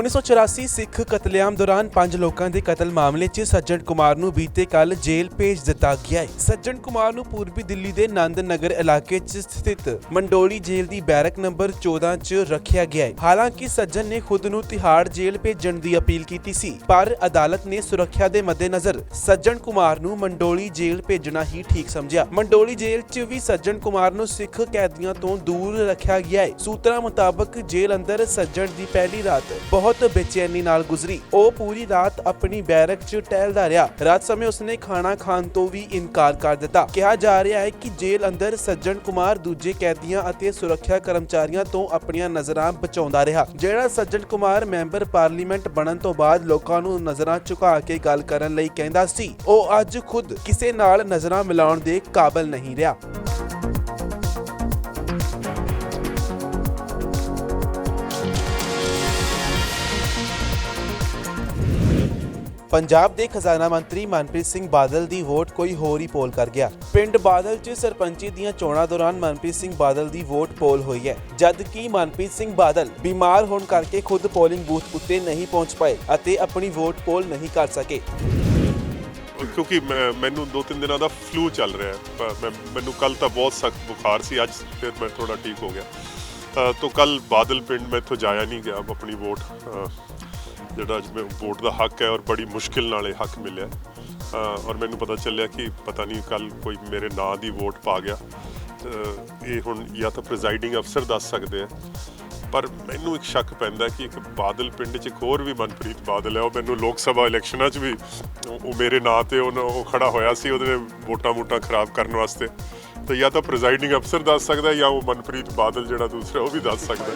1984 ਸਿੱਖ ਕਤਲੇਆਮ ਦੌਰਾਨ ਪੰਜ ਲੋਕਾਂ ਦੇ ਕਤਲ ਮਾਮਲੇ 'ਚ ਸੱਜਣ ਕੁਮਾਰ ਨੂੰ ਬੀਤੇ ਕੱਲ ਜੇਲ੍ਹ ਭੇਜ ਦਿੱਤਾ ਗਿਆ ਹੈ। ਸੱਜਣ ਕੁਮਾਰ ਨੂੰ ਪੂਰਬੀ ਦਿੱਲੀ ਦੇ ਨੰਦ ਨਗਰ ਇਲਾਕੇ 'ਚ ਸਥਿਤ ਮੰਡੋਲੀ ਜੇਲ੍ਹ ਦੀ ਬੈਰਕ ਨੰਬਰ 14 'ਚ ਰੱਖਿਆ ਗਿਆ ਹੈ। ਹਾਲਾਂਕਿ ਸੱਜਣ ਨੇ ਖੁਦ ਨੂੰ ਤਿਹਾੜ ਜੇਲ੍ਹ ਭੇਜਣ ਦੀ ਅਪੀਲ ਕੀਤੀ ਸੀ, ਪਰ ਅਦਾਲਤ ਨੇ ਸੁਰੱਖਿਆ ਦੇ ਮੱਦੇਨਜ਼ਰ ਸੱਜਣ ਕੁਮਾਰ ਨੂੰ ਮੰਡੋਲੀ ਜੇਲ੍ਹ ਭੇਜਣਾ ਹੀ ਠੀਕ ਸਮਝਿਆ। ਮੰਡੋਲੀ ਜੇਲ੍ਹ 'ਚ ਵੀ ਸੱਜਣ ਕੁਮਾਰ ਨੂੰ ਸਿੱਖ ਕੈਦੀਆਂ ਤੋਂ ਦੂਰ ਰੱਖਿਆ ਗਿਆ ਹੈ। ਸੂਤਰਾਂ ਮੁਤਾਬਕ ਜੇਲ੍ਹ ਅੰਦਰ ਸੱਜਣ ਦੀ ਪਹਿਲੀ ਰਾਤ ਬਹੁਤ ਬੇਚੈਨੀ ਨਾਲ ਗੁਜ਼ਰੀ। ਉਹ ਪੂਰੀ ਰਾਤ ਆਪਣੀ ਬੈਰਕ 'ਚ ਟਹਿਲਦਾ ਰਿਹਾ। ਰਾਤ ਸਮੇਂ ਉਸਨੇ ਖਾਣਾ ਖਾਣ ਤੋਂ ਵੀ ਇਨਕਾਰ ਕਰ ਦਿੱਤਾ। ਕਿਹਾ ਜਾ ਰਿਹਾ ਹੈ ਕਿ ਜੇਲ੍ਹ ਅੰਦਰ ਸੱਜਣ ਕੁਮਾਰ ਦੂਜੇ ਕੈਦੀਆਂ ਅਤੇ ਸੁਰੱਖਿਆ ਕਰਮਚਾਰੀਆਂ ਤੋਂ ਆਪਣੀਆਂ ਨਜ਼ਰਾਂ ਬਚਾਉਂਦਾ ਰਿਹਾ। ਜਿਹੜਾ ਸੱਜਣ ਕੁਮਾਰ ਮੈਂਬਰ ਪਾਰਲੀਮੈਂਟ ਬਣਨ ਤੋਂ ਬਾਅਦ ਲੋਕਾਂ ਨੂੰ ਨਜ਼ਰਾਂ ਝੁਕਾ ਕੇ ਗੱਲ ਕਰਨ ਲਈ ਕਹਿੰਦਾ ਸੀ, ਉਹ ਅੱਜ ਖੁਦ ਕਿਸੇ ਨਾਲ ਨਜ਼ਰਾਂ ਮਿਲਾਉਣ ਦੇ ਕਾਬਿਲ ਨਹੀਂ ਰਿਹਾ। ਪੰਜਾਬ ਦੇ ਖਜ਼ਾਨਾ ਮੰਤਰੀ ਮਨਪ੍ਰੀਤ ਸਿੰਘ ਬਾਦਲ ਦੀ ਵੋਟ ਕੋਈ ਹੋਰ ਹੀ ਪੋਲ ਕਰ ਗਿਆ। ਪਿੰਡ ਬਾਦਲ 'ਚ ਸਰਪੰਚੀ ਦੀਆਂ ਚੋਣਾਂ ਦੌਰਾਨ ਮਨਪ੍ਰੀਤ ਸਿੰਘ ਬਾਦਲ ਦੀ ਵੋਟ ਪੋਲ ਹੋਈ ਹੈ ਜਦ ਕਿ ਮਨਪ੍ਰੀਤ ਸਿੰਘ ਬਾਦਲ ਬਿਮਾਰ ਹੋਣ ਕਰਕੇ ਖੁਦ ਪੋਲਿੰਗ ਬੂਥ ਉੱਤੇ ਨਹੀਂ ਪਹੁੰਚ ਪਾਏ ਅਤੇ ਆਪਣੀ ਵੋਟ ਪੋਲ ਨਹੀਂ ਕਰ ਸਕੇ। ਕਿਉਂਕਿ ਮੈਨੂੰ ਦੋ ਤਿੰਨ ਦਿਨਾਂ ਦਾ ਫਲੂ ਚੱਲ ਰਿਹਾ ਹੈ। ਮੈਨੂੰ ਕੱਲ ਤਾਂ ਬਹੁਤ ਸਖਤ ਬੁਖਾਰ ਸੀ ਅੱਜ ਫਿਰ ਮੈਂ ਥੋੜਾ ਠੀਕ ਹੋ ਗਿਆ। ਅ, ਤੋਂ ਕੱਲ ਬਾਦਲ ਪਿੰਡ ਮੈਂ ਇੱਥੋਂ ਜਾਇਆ ਨਹੀਂ ਗਿਆ ਆਪਣੀ ਵੋਟ ਜਿਹੜਾ ਅੱਜ ਮੈਂ ਵੋਟ ਦਾ ਹੱਕ ਹੈ ਔਰ ਬੜੀ ਮੁਸ਼ਕਿਲ ਨਾਲ ਇਹ ਹੱਕ ਮਿਲਿਆ ਔਰ ਮੈਨੂੰ ਪਤਾ ਚੱਲਿਆ ਕਿ ਪਤਾ ਨਹੀਂ ਕੱਲ ਕੋਈ ਮੇਰੇ ਨਾਂ ਦੀ ਵੋਟ ਪਾ ਗਿਆ। ਇਹ ਹੁਣ ਜਾਂ ਤਾਂ ਪ੍ਰੈਜ਼ਾਈਡਿੰਗ ਅਫਸਰ ਦੱਸ ਸਕਦੇ ਆ। ਪਰ ਮੈਨੂੰ ਇੱਕ ਸ਼ੱਕ ਪੈਂਦਾ ਕਿ ਇੱਕ ਬਾਦਲ ਪਿੰਡ 'ਚ ਇੱਕ ਹੋਰ ਵੀ ਮਨਪ੍ਰੀਤ ਬਾਦਲ ਹੈ। ਉਹ ਮੈਨੂੰ ਲੋਕ ਸਭਾ ਇਲੈਕਸ਼ਨਾਂ 'ਚ ਵੀ ਉਹ ਮੇਰੇ ਨਾਂ ਤੇ ਉਹਨਾਂ- ਉਹ ਖੜਾ ਹੋਇਆ ਸੀ ਉਹਦੇ ਵੋਟਾਂ ਵੋਟਾਂ ਖਰਾਬ ਕਰਨ ਵਾਸਤੇ। ਤਾਂ ਜਾਂ ਤਾਂ ਪ੍ਰੈਜ਼ਾਈਡਿੰਗ ਅਫਸਰ ਦੱਸ ਸਕਦਾ ਜਾਂ ਉਹ ਮਨਪ੍ਰੀਤ ਬਾਦਲ ਜਿਹੜਾ ਦੂਸਰਾ ਉਹ ਵੀ ਦੱਸ ਸਕਦਾ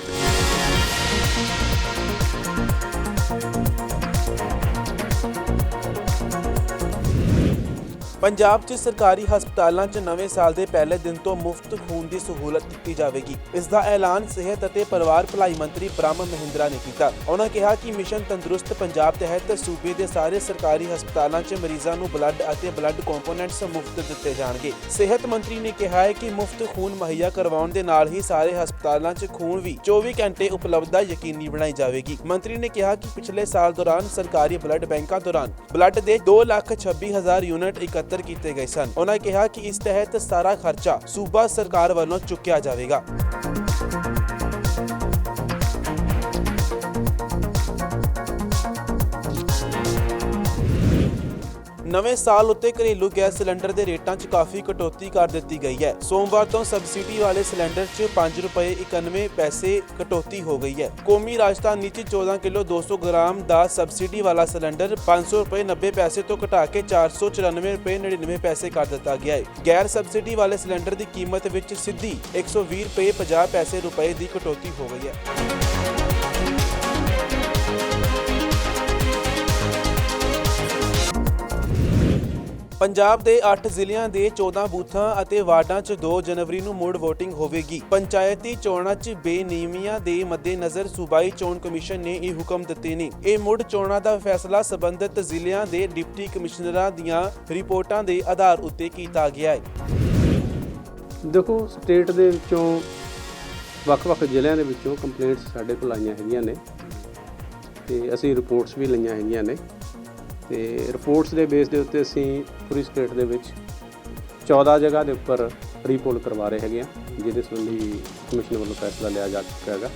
ਪੰਜਾਬ 'ਚ ਸਰਕਾਰੀ ਹਸਪਤਾਲਾਂ 'ਚ ਨਵੇਂ ਸਾਲ ਦੇ ਪਹਿਲੇ ਦਿਨ ਤੋਂ ਮੁਫਤ ਖੂਨ ਦੀ ਸਹੂਲਤ ਦਿੱਤੀ ਜਾਵੇਗੀ। ਇਸ ਦਾ ਐਲਾਨ ਸਿਹਤ ਅਤੇ ਪਰਿਵਾਰ ਭਲਾਈ ਮੰਤਰੀ ਬ੍ਰਹਮ ਮਹਿੰਦਰਾ ਨੇ ਕੀਤਾ। ਉਹਨਾਂ ਕਿਹਾ ਕਿ ਮਿਸ਼ਨ ਤੰਦਰੁਸਤ ਪੰਜਾਬ ਤਹਿਤ ਸੂਬੇ ਦੇ ਸਾਰੇ ਸਰਕਾਰੀ ਹਸਪਤਾਲਾਂ 'ਚ ਮਰੀਜ਼ਾਂ ਨੂੰ ਬਲੱਡ ਅਤੇ ਬਲੱਡ ਕੰਪੋਨੈਂਟਸ ਮੁਫਤ ਦਿੱਤੇ ਜਾਣਗੇ। ਸਿਹਤ ਮੰਤਰੀ ਨੇ ਕਿਹਾ ਹੈ ਕਿ ਮੁਫਤ ਖੂਨ ਮੁਹੱਈਆ ਕਰਵਾਉਣ ਦੇ ਨਾਲ ਹੀ ਸਾਰੇ ਹਸਪਤਾਲਾਂ 'ਚ ਖੂਨ ਵੀ 24 ਘੰਟੇ ਉਪਲਬਧਤਾ ਯਕੀਨੀ ਬਣਾਈ ਜਾਵੇਗੀ। ਮੰਤਰੀ ਨੇ ਕਿਹਾ ਕਿ ਪਿਛਲੇ ਸਾਲ ਦੌਰਾਨ ਸਰਕਾਰੀ ਬਲੱਡ ਬੈਂਕਾਂ ਦੌਰਾਨ ਬਲੱਡ ਦੇ 226000 ਯੂਨਿਟ ਇਕੱਤਰ ਕੀਤੇ ਗਏ ਸਨ। ਉਹਨਾਂ ਕਿਹਾ ਕਿ ਇਸ ਤਹਿਤ ਸਾਰਾ ਖਰਚਾ ਸੂਬਾ ਸਰਕਾਰ ਵੱਲੋਂ ਚੁੱਕਿਆ ਜਾਵੇਗਾ। ਨਵੇਂ ਸਾਲ ਉੱਤੇ ਘਰੇਲੂ ਗੈਸ ਸਿਲੰਡਰ ਦੇ ਰੇਟਾਂ 'ਚ ਕਾਫੀ ਕਟੌਤੀ ਕਰ ਦਿੱਤੀ ਗਈ ਹੈ। ਸੋਮਵਾਰ ਤੋਂ ਸਬਸਿਡੀ ਵਾਲੇ ਸਿਲੰਡਰ 'ਚ 5 ਰੁਪਏ 91 ਪੈਸੇ ਕਟੌਤੀ ਹੋ ਗਈ ਹੈ। ਕੌਮੀ ਰਾਜਧਾਨੀ 'ਚ 14 ਕਿਲੋ 200 ਗ੍ਰਾਮ ਦਾ ਸਬਸਿਡੀ ਵਾਲਾ ਸਿਲੰਡਰ 500 ਰੁਪਏ 90 ਪੈਸੇ ਤੋਂ ਘਟਾ ਕੇ 494 ਰੁਪਏ 99 ਪੈਸੇ ਕਰ ਦਿੱਤਾ ਗਿਆ ਹੈ। ਗੈਰ ਸਬਸਿਡੀ ਵਾਲੇ ਸਿਲੰਡਰ ਦੀ ਕੀਮਤ ਵਿੱਚ ਸਿੱਧੀ 120 ਰੁਪਏ 50 ਪੈਸੇ ਰੁਪਏ ਦੀ ਕਟੌਤੀ ਹੋ ਗਈ ਹੈ। ਪੰਜਾਬ ਦੇ 8 ਜ਼ਿਲ੍ਹਿਆਂ ਦੇ 14 ਬੂਥਾਂ ਅਤੇ ਵਾਰਡਾਂ 'ਚ 2 ਜਨਵਰੀ ਨੂੰ ਮੁੜ VOTING ਹੋਵੇਗੀ। ਪੰਚਾਇਤੀ ਚੋਣਾਂ 'ਚ ਬੇਨਿਯਮੀਆਂ ਦੇ ਮੱਦੇਨਜ਼ਰ ਸੂਬਾਈ ਚੋਣ ਕਮਿਸ਼ਨ ਨੇ ਇਹ ਹੁਕਮ ਦਿੱਤੇ ਨੇ। ਇਹ ਮੁੜ ਚੋਣਾਂ ਦਾ ਫੈਸਲਾ ਸਬੰਧਤ ਜ਼ਿਲ੍ਹਿਆਂ ਦੇ ਡਿਪਟੀ ਕਮਿਸ਼ਨਰਾਂ ਦੀਆਂ ਰਿਪੋਰਟਾਂ ਦੇ ਆਧਾਰ ਉੱਤੇ ਕੀਤਾ ਗਿਆ ਹੈ। ਦੇਖੋ, ਸਟੇਟ ਦੇ ਵਿੱਚੋਂ ਵੱਖ-ਵੱਖ ਜ਼ਿਲ੍ਹਿਆਂ ਦੇ ਵਿੱਚੋਂ ਕੰਪਲੇਂਟਸ ਸਾਡੇ ਕੋਲ ਆਈਆਂ ਹੈਗੀਆਂ ਨੇ ਤੇ ਅਸੀਂ ਰਿਪੋਰਟਸ ਵੀ ਲਈਆਂ ਹੈਗੀਆਂ ਨੇ। ਤੇ ਰਿਪੋਰਟਸ ਦੇ ਬੇਸ ਦੇ ਉੱਤੇ ਅਸੀਂ ਪੂਰੀ ਸਟੇਟ ਦੇ ਵਿੱਚ 14 ਜਗ੍ਹਾ ਦੇ ਉੱਪਰ ਰੀਪੋਲ ਕਰਵਾ ਰਹੇ ਹੈਗੇ ਆ, ਜਿਹਦੇ ਸੰਬੰਧੀ ਕਮਿਸ਼ਨ ਵੱਲੋਂ ਫੈਸਲਾ ਲਿਆ ਜਾ ਚੁੱਕਾ ਹੈਗਾ।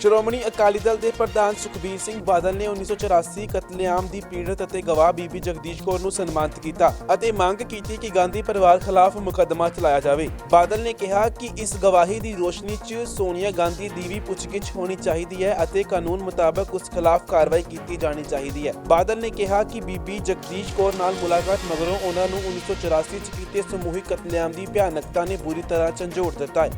ਸ਼੍ਰੋਮਣੀ ਅਕਾਲੀ ਦਲ ਦੇ ਪ੍ਰਧਾਨ ਸੁਖਬੀਰ ਸਿੰਘ ਬਾਦਲ ਨੇ 1984 ਕਤਲੇਆਮ ਦੀ ਪੀੜਤ ਅਤੇ ਗਵਾਹ ਬੀਬੀ ਜਗਦੀਸ਼ ਕੌਰ ਨੂੰ ਸਨਮਾਨਿਤ ਕੀਤਾ ਅਤੇ ਮੰਗ ਕੀਤੀ ਕਿ ਗਾਂਧੀ ਪਰਿਵਾਰ ਖਿਲਾਫ ਮੁਕੱਦਮਾ ਚਲਾਇਆ ਜਾਵੇ। ਬਾਦਲ ਨੇ ਕਿਹਾ ਕਿ ਇਸ ਗਵਾਹੀ ਦੀ ਰੋਸ਼ਨੀ 'ਚ ਸੋਨੀਆ ਗਾਂਧੀ ਦੀ ਵੀ ਪੁੱਛਗਿੱਛ ਹੋਣੀ ਚਾਹੀਦੀ ਹੈ ਅਤੇ ਕਾਨੂੰਨ ਮੁਤਾਬਕ ਉਸ ਖਿਲਾਫ ਕਾਰਵਾਈ ਕੀਤੀ ਜਾਣੀ ਚਾਹੀਦੀ ਹੈ। ਬਾਦਲ ਨੇ ਕਿਹਾ ਕਿ ਬੀਬੀ ਜਗਦੀਸ਼ ਕੌਰ ਨਾਲ ਮੁਲਾਕਾਤ ਮਗਰੋਂ ਉਹਨਾਂ ਨੂੰ 1984 'ਚ ਕੀਤੇ ਸਮੂਹਿਕ ਕਤਲੇਆਮ ਦੀ ਭਿਆਨਕਤਾ ਨੇ ਬੁਰੀ ਤਰ੍ਹਾਂ ਝੰਜੋੜ ਦਿੱਤਾ ਹੈ।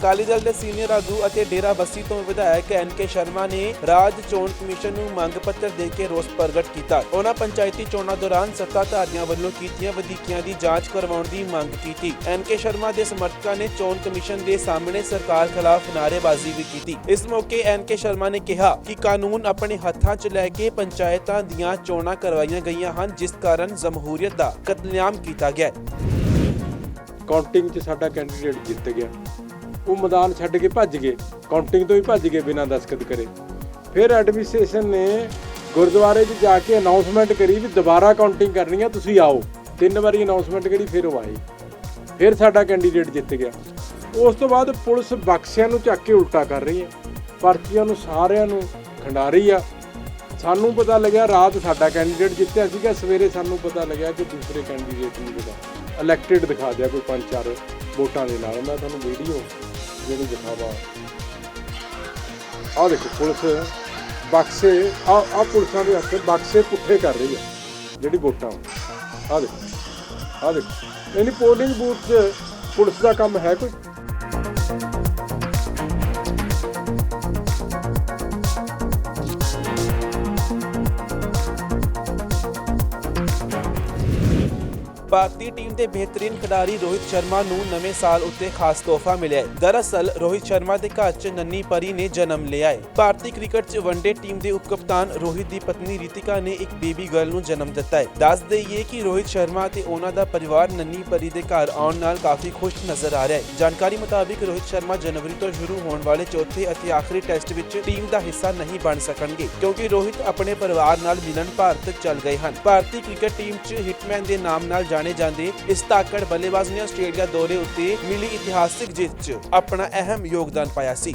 ਅਕਾਲੀ ਦਲ ਦੇ ਸੀਨੀਅਰ ਆਗੂ ਅਤੇ ਡੇਰਾ ਬੱਸੀ ਤੋਂ ਵਿਧਾਇਕ ਐਨ ਕੇ ਸ਼ਰਮਾ ਨੇ ਰਾਜ ਚੋਣ ਕਮਿਸ਼ਨ ਨੂੰ ਮੰਗ ਪੱਤਰ ਦੇ ਕੇ ਰੋਸ ਪ੍ਰਗਟ ਕੀਤਾ। ਉਹਨਾਂ ਪੰਚਾਇਤੀ ਚੋਣਾਂ ਦੌਰਾਨ ਸੱਤਾਧਾਰੀਆਂ ਵੱਲੋਂ ਕੀਤੀਆਂ ਵਧੀਕੀਆਂ ਦੀ ਜਾਂਚ ਕਰਵਾਉਣ ਦੀ ਮੰਗ ਕੀਤੀ। ਐਨ ਕੇ ਸ਼ਰਮਾ ਦੇ ਸਮਰਥਕਾਂ ਨੇ ਚੋਣ ਕਮਿਸ਼ਨ ਦੇ ਸਾਹਮਣੇ ਸਰਕਾਰ ਖਿਲਾਫ ਨਾਅਰੇਬਾਜ਼ੀ ਵੀ ਕੀਤੀ। ਇਸ ਮੌਕੇ ਐਨ ਕੇ ਸ਼ਰਮਾ ਨੇ ਕਿਹਾ ਕਿ ਕਾਨੂੰਨ ਆਪਣੇ ਹੱਥਾਂ 'ਚ ਲੈ ਕੇ ਪੰਚਾਇਤਾਂ ਦੀਆਂ ਚੋਣਾਂ ਕਰਵਾਈਆਂ ਗਈਆਂ ਹਨ, ਜਿਸ ਕਾਰਨ ਜਮਹੂਰੀਅਤ ਦਾ ਕਤਲੇਆਮ ਕੀਤਾ ਗਿਆ ਕਾਊਂਟਿੰਗ 'ਚ ਸਾਡਾ ਕੈਂਡੀਡੇਟ ਜਿੱਤ ਗਿਆ। ਉਹ ਮੈਦਾਨ ਛੱਡ ਕੇ ਭੱਜ ਗਏ। ਕਾਊਂਟਿੰਗ ਤੋਂ ਹੀ ਭੱਜ ਗਏ ਬਿਨਾਂ ਦਸਖਤ ਕਰੇ। ਫਿਰ ਐਡਮਿਨਿਸਟ੍ਰੇਸ਼ਨ ਨੇ ਗੁਰਦੁਆਰੇ 'ਚ ਜਾ ਕੇ ਅਨਾਉਂਸਮੈਂਟ ਕਰੀ ਵੀ ਦੁਬਾਰਾ ਕਾਊਂਟਿੰਗ ਕਰਨੀ ਆ, ਤੁਸੀਂ ਆਓ। ਤਿੰਨ ਵਾਰੀ ਅਨਾਉਂਸਮੈਂਟ ਕਰੀ ਫਿਰ ਉਹ ਆਏ ਫਿਰ ਸਾਡਾ ਕੈਂਡੀਡੇਟ ਜਿੱਤ ਗਿਆ। ਉਸ ਤੋਂ ਬਾਅਦ ਪੁਲਿਸ ਬਕਸਿਆਂ ਨੂੰ ਚੱਕ ਕੇ ਉਲਟਾ ਕਰ ਰਹੀ ਹੈ। ਪਰਚੀਆਂ ਨੂੰ, ਸਾਰਿਆਂ ਨੂੰ ਖੰਡਾ ਰਹੀ ਆ। ਸਾਨੂੰ ਪਤਾ ਲੱਗਿਆ ਰਾਤ ਸਾਡਾ ਕੈਂਡੀਡੇਟ ਜਿੱਤਿਆ ਸੀਗਾ। ਸਵੇਰੇ ਸਾਨੂੰ ਪਤਾ ਲੱਗਿਆ ਕਿ ਦੂਸਰੇ ਕੈਂਡੀਡੇਟ ਨੂੰ ਜਿਹੜਾ ਇਲੈਕਟਿਡ ਦਿਖਾ ਦਿਆ ਕੋਈ ਪੰਜ ਚਾਰ ਵੋਟਾਂ ਦੇ ਨਾਲ। ਮੈਂ ਤੁਹਾਨੂੰ ਵੀਡੀਓ ਜਿਹੜੀ ਦਿਖਾਵਾ ਆਹ ਦੇਖੋ, ਪੁਲਿਸ, ਬਕਸੇ ਆ ਆ ਪੁਲਿਸਾਂ ਦੇ ਹੱਥ ਬਕਸੇ ਪੁੱਠੇ ਕਰ ਰਹੀ ਹੈ, ਜਿਹੜੀ ਵੋਟਾਂ। ਆਹ ਦੇਖੋ ਆਹ ਦੇਖੋ। ਯਾਨੀ ਪੋਲਿੰਗ ਬੂਥ 'ਚ ਪੁਲਿਸ ਦਾ ਕੰਮ ਹੈ ਕੋਈ? ਭਾਰਤੀ ਟੀਮ ਦੇ ਬਿਹਤਰੀਨ ਖਿਡਾਰੀ ਰੋਹਿਤ ਸ਼ਰਮਾ ਨੂੰ ਨਵੇਂ ਸਾਲ ਉੱਤੇ ਖਾਸ ਤੋਹਫਾ ਮਿਲਿਆ ਹੈ। ਦਰਅਸਲ, ਰੋਹਿਤ ਸ਼ਰਮਾ ਦੇ ਘਰ 'ਚ ਨੰਨੀ ਪਰੀ ਨੇ ਜਨਮ ਲਿਆ ਹੈ। ਭਾਰਤੀ ਕ੍ਰਿਕਟ 'ਚ ਵਨਡੇ ਟੀਮ ਦੇ ਉਪ ਕਪਤਾਨ ਰੋਹਿਤ ਦੀ ਪਤਨੀ ਰਿਤਿਕਾ ਨੇ ਇੱਕ ਬੇਬੀ ਗਰਲ ਨੂੰ ਜਨਮ ਦਿੱਤਾ ਹੈ। ਦੱਸ ਦੇਈਏ ਕਿ ਰੋਹਿਤ ਸ਼ਰਮਾ ਤੇ ਉਹਨਾਂ ਦਾ ਪਰਿਵਾਰ ਨੰਨੀ ਪਰੀ ਦੇ ਘਰ ਆਉਣ ਨਾਲ ਕਾਫੀ ਖੁਸ਼ ਨਜ਼ਰ ਆ ਰਿਹਾ ਹੈ। ਜਾਣਕਾਰੀ ਮੁਤਾਬਿਕ, ਰੋਹਿਤ ਸ਼ਰਮਾ ਜਨਵਰੀ ਤੋਂ ਸ਼ੁਰੂ ਹੋਣ ਵਾਲੇ ਚੌਥੇ ਅਤੇ ਆਖਰੀ ਟੈਸਟ ਵਿੱਚ ਟੀਮ ਦਾ ਹਿੱਸਾ ਨਹੀਂ ਬਣ ਸਕਣਗੇ, ਕਿਉਂਕਿ ਰੋਹਿਤ ਆਪਣੇ ਪਰਿਵਾਰ ਨਾਲ ਮਿਲਣ ਭਾਰਤ ਚਲ ਗਏ ਹਨ। ਭਾਰਤੀ ਕ੍ਰਿਕਟ ਟੀਮ 'ਚ ਹਿਟਮੈਨ ਦੇ ਨਾਮ ਨਾਲ ਜਾਣੇ ਜਾਂਦੇ ਇਸ ਤਾਕੜ ਬੱਲੇਬਾਜ਼ ਨੇ ਆਸਟ੍ਰੇਲੀਆ ਦੌਰੇ ਉੱਤੇ ਮਿਲੀ ਇਤਿਹਾਸਿਕ ਜਿੱਤ 'ਚ ਆਪਣਾ ਅਹਿਮ ਯੋਗਦਾਨ ਪਾਇਆ ਸੀ।